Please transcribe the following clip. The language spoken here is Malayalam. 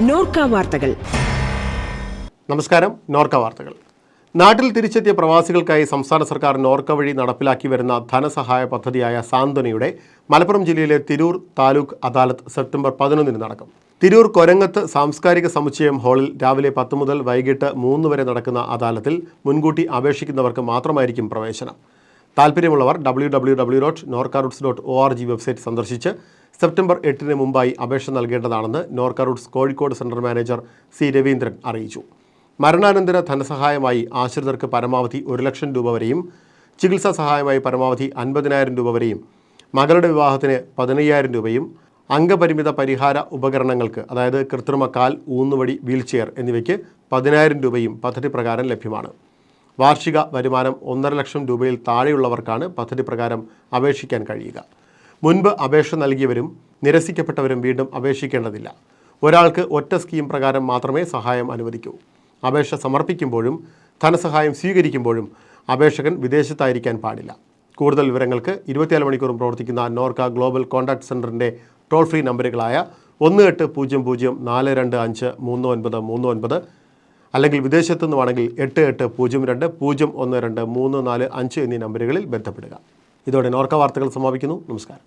നോർക്ക വാർത്തകൾ. നമസ്കാരം നോർക്ക വാർത്തകൾ. നാട്ടിൽ തിരിച്ചെത്തിയ പ്രവാസികൾക്കായി സംസ്ഥാന സർക്കാർ നോർക്ക വഴി നടപ്പിലാക്കി വരുന്ന ധനസഹായ പദ്ധതിയായ സാന്ത്വനയുടെ മലപ്പുറം ജില്ലയിലെ തിരൂർ താലൂക്ക് അദാലത്ത് സെപ്റ്റംബർ പതിനൊന്നിന് നടക്കും. തിരൂർ കൊരങ്ങത്ത് സാംസ്കാരിക സമുച്ചയം ഹാളിൽ രാവിലെ പത്ത് മുതൽ വൈകിട്ട് മൂന്ന് വരെ നടക്കുന്ന അദാലത്തിൽ മുൻകൂട്ടി അപേക്ഷിക്കുന്നവർക്ക് മാത്രമായിരിക്കും പ്രവേശനം. താല്പര്യമുള്ളവർ W W W dot Norkaroots dot O R G website സന്ദർശിച്ച് സെപ്റ്റംബർ എട്ടിന് മുമ്പായി അപേക്ഷ നൽകേണ്ടതാണെന്ന് Norka Roots Kozhikode central manager C Raveendran അറിയിച്ചു. മരണാനന്തര ധനസഹായമായി ആശ്രിതർക്ക് പരമാവധി ഒരു ലക്ഷം രൂപ വരെയും ചികിത്സാ സഹായമായി പരമാവധി അൻപതിനായിരം രൂപ വരെയും മകളുടെ വിവാഹത്തിന് പതിനയ്യായിരം രൂപയും അംഗപരിമിത പരിഹാര ഉപകരണങ്ങൾക്ക് അതായത് കൃത്രിമ കാൽ ഊന്നുവടി വീൽചെയർ എന്നിവയ്ക്ക് പതിനായിരം രൂപയും പദ്ധതി പ്രകാരം ലഭ്യമാണ്. വാർഷിക വരുമാനം ഒന്നര ലക്ഷം രൂപയിൽ താഴെയുള്ളവർക്കാണ് പദ്ധതി പ്രകാരം അപേക്ഷിക്കാൻ കഴിയുക. മുൻപ് അപേക്ഷ നൽകിയവരും നിരസിക്കപ്പെട്ടവരും വീണ്ടും അപേക്ഷിക്കേണ്ടതില്ല. ഒരാൾക്ക് ഒറ്റ സ്കീം പ്രകാരം മാത്രമേ സഹായം അനുവദിക്കൂ. അപേക്ഷ സമർപ്പിക്കുമ്പോഴും ധനസഹായം സ്വീകരിക്കുമ്പോഴും അപേക്ഷകൻ വിദേശത്തായിരിക്കാൻ പാടില്ല. കൂടുതൽ വിവരങ്ങൾക്ക് ഇരുപത്തിനാല് മണിക്കൂറും പ്രവർത്തിക്കുന്ന നോർക്ക ഗ്ലോബൽ കോൺടാക്ട് സെന്ററിന്റെ ടോൾ ഫ്രീ നമ്പറുകളായ ഒന്ന് എട്ട് പൂജ്യം പൂജ്യം നാല് രണ്ട് അഞ്ച് മൂന്ന് ഒൻപത് മൂന്ന് ഒൻപത് അല്ലെങ്കിൽ വിദേശത്തു നിന്നുമാണെങ്കിൽ എട്ട് എട്ട് പൂജ്യം രണ്ട് പൂജ്യം ഒന്ന് രണ്ട് മൂന്ന് നാല് അഞ്ച് എന്നീ നമ്പറുകളിൽ ബന്ധപ്പെടുക. ഇതോടെ നോർക്ക വാർത്തകൾ സമാപിക്കുന്നു. നമസ്കാരം.